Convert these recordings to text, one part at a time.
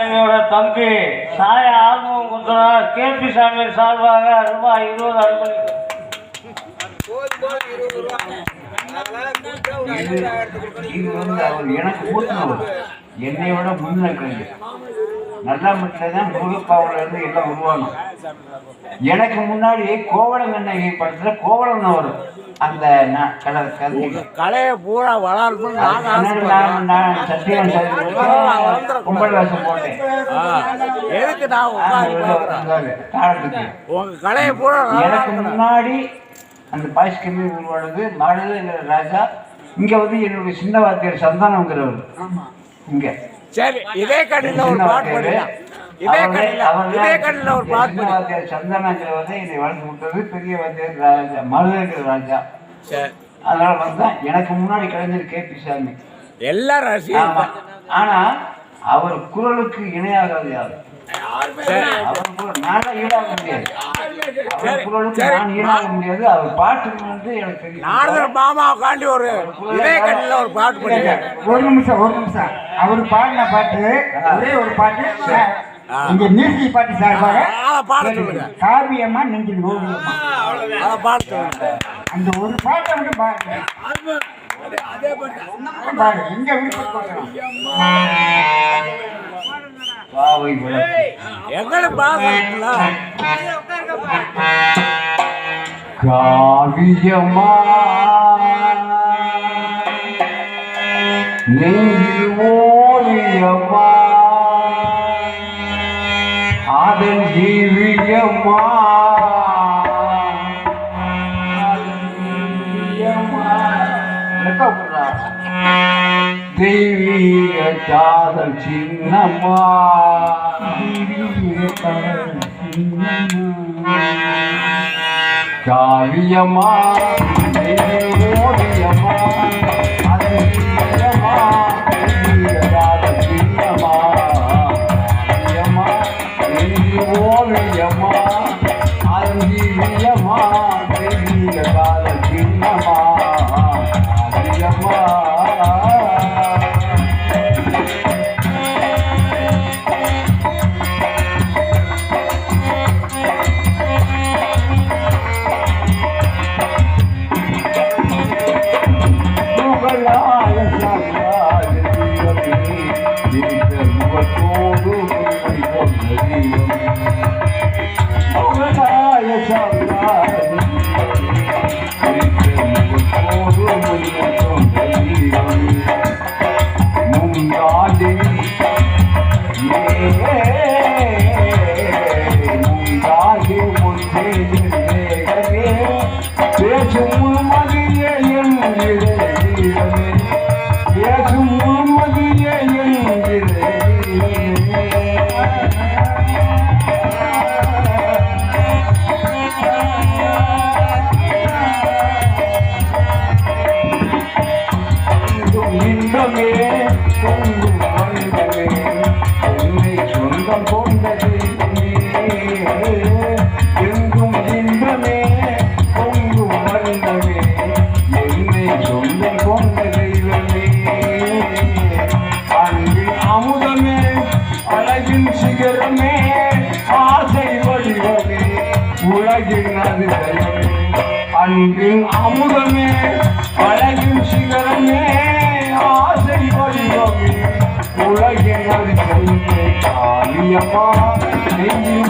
என்னோட தம்பி சாய ஆர்வம் குத்துறார் கேபி சாமி சார்பாக ரூபாய் இருபது அனுமதிக்கும் இது வந்து அவர் எனக்கு ஊட்டினவர் என்னை விட முன்னேற்றது நல்லா மட்டும் தான் முருகப்பாவுல இருந்து எல்லாம் உருவாகும் எனக்கு முன்னாடி கோவலங்கண்ணகி படத்துல கோவலன் வரும் அந்த கலையை பூரா நான் சத்தியம் கும்பல் வேஷம் போட்டேன். ஆ, எதுக்கு நான் உங்க கலையை பூரா எனக்கு. முன்னாடி அந்த பாய்ஸ் கம்மி உருவானது மகளிர் ராஜா இங்க வந்து என்னுடைய சின்ன வாத்தியார் சந்தானங்கிறவர் இங்க. சரி இதே கடையில் ஒரு வாத்தியார். படிக்கலாம் இதே அவர்தான் இதே கடையில் ஒரு படிக்கலாம் வாத்தியார் சந்தானங்கிறவர் தான் என்னை வளர்த்து விட்டது பெரிய ராஜா மகளிர் ராஜா. சரி. அதனால வந்தா எனக்கு முன்னாடி கலைஞர் கே. பி. சாமி. ஆமா. தான். ஆனா அவர் குரலுக்கு இணையாகாது யாரு சரி அவர் குரல் நான் ஈடாக முடியாது அவர் சரி, குரலுக்கு சரி. நான் ஈடாக முடியாது அவர் பாட்டுக்கு வந்து எனக்கு தெரியும். நாரதர் மாமா உட்காந்து ஒரு இதே கடையில் ஒரு பாட்டு படிக்கிறேன் ஒரு நிமிஷம் ஒரு நிமிஷம். அவர் பாடின பாட்டு ஒரே ஒரு பாட்டு. இங்க மியூசிக் பாட்டு சார்பாக அதை காவியம்மா நெஞ்சில் ஓவியம்மா. அதை பாட சொல்லுங்க அந்த ஒரு பாட்டை மட்டும் பாருங்க. பாரு எங்க விருப்பம் பாவை விளக்கு எங்களுக்கு பாடுறீங்களா காவியமா நெஞ்சில் ஓவியமா அதன் ஜீவியமா அதன் காதல் சின்னம்மா. காவியம்மா காவியமா நெஞ்சில்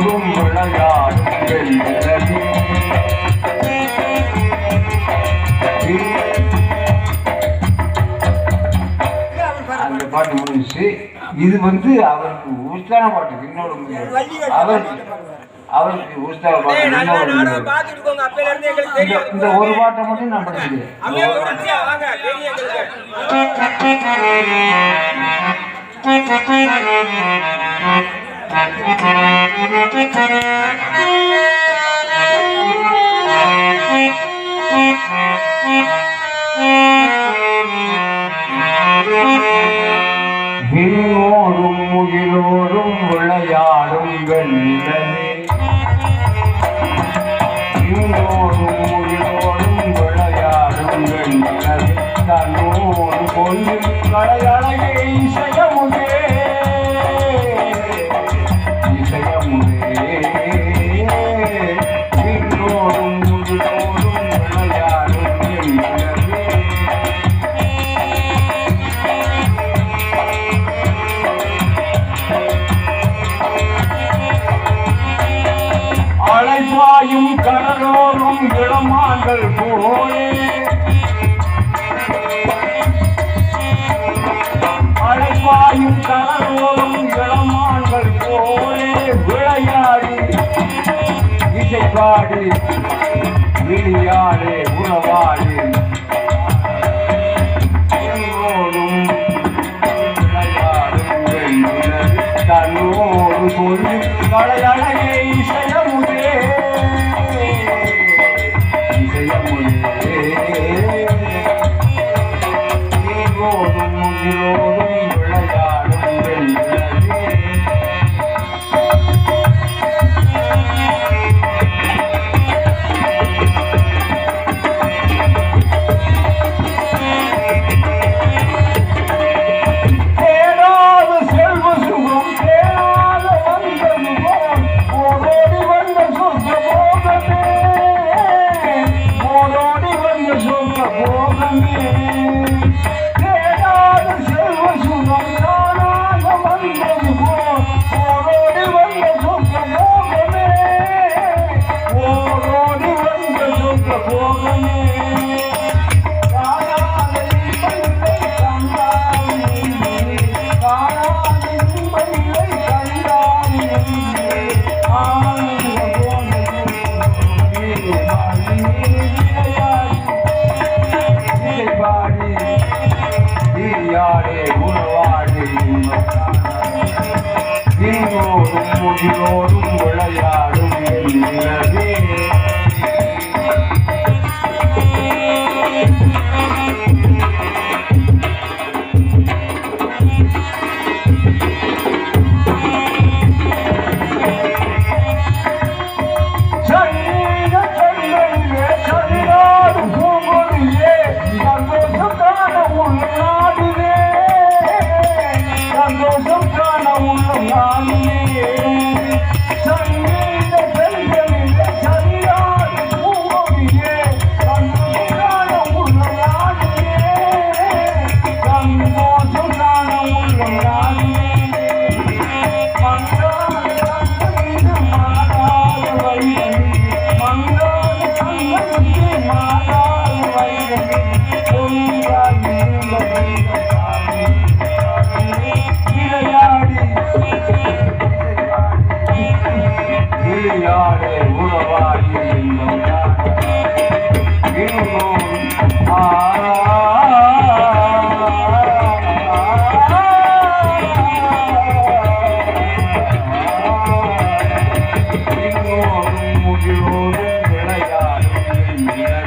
கூறும் விளையாட்டுகள் அந்த பாட்டு முடிஞ்சு இது வந்து அவருக்கு உற்சாக பாட்டு இன்னொரு அவர் அவருக்கு உற்சாக பாட்டு இந்த ஒரு பாட்டை மட்டும் நான் படிச்சுக்கிறேன் Thank you. பாயும் கடலோரும் இளமான்கள் கூடோயே. அழைப்பாயும் கடலோரும் இளமான்கள் கூடோயே. விளையாடி இசைப்பாடி விளையாடு உறவாடு. ஒளியாடே உறவாடி இன்னும் ஆ முடிவோடு விளையாடும்